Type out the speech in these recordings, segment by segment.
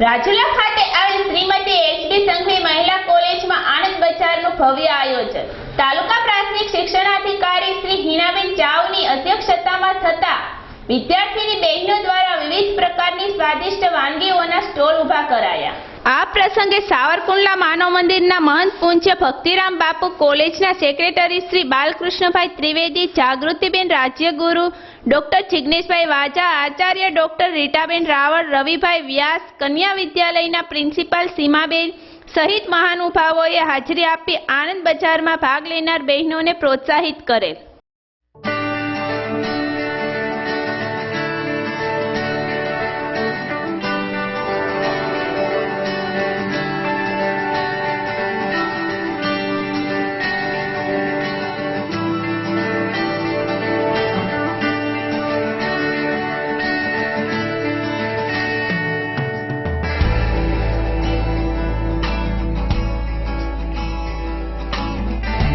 રાજુલા ખાતે આવેલ શ્રીમતી એચડી સંઘવી મહિલા કોલેજમાં આનંદ બજારનું ભવ્ય આયોજન. તાલુકા પ્રાથમિક શિક્ષણાધિકારી શ્રી હિનાબેન ચાવની અધ્યક્ષતામાં થતા વિદ્યાર્થીની બહેનો દ્વારા વિવિધ પ્રકારની સ્વાદિષ્ટ વાનગીઓના સ્ટોલ ઊભા કરાયા. આ પ્રસંગે સાવરકુંડલા માનવ મંદિરના મહંત પૂજ્ય ભક્તિરામ બાપુ કોલેજના સેક્રેટરી શ્રી બાલકૃષ્ણભાઈ ત્રિવેદી, જાગૃતિબેન રાજ્યગુરુ ડોક્ટર જિગ્નેશભાઈ વાજા, આચાર્ય ડોક્ટર રીટાબેન રાવળ, રવિભાઈ વ્યાસ, કન્યા વિદ્યાલયના પ્રિન્સિપાલ સીમાબેન સહિત મહાનુભાવોએ હાજરી આપી આનંદ બજારમાં ભાગ લેનાર બહેનોને પ્રોત્સાહિત કરેલ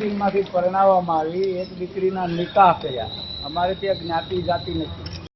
મંદિરમાંથી પરણાવવામાં આવી એક દીકરીના નિકાહ થયા અમારે ત્યાં જ્ઞાતિ જાતિ નથી.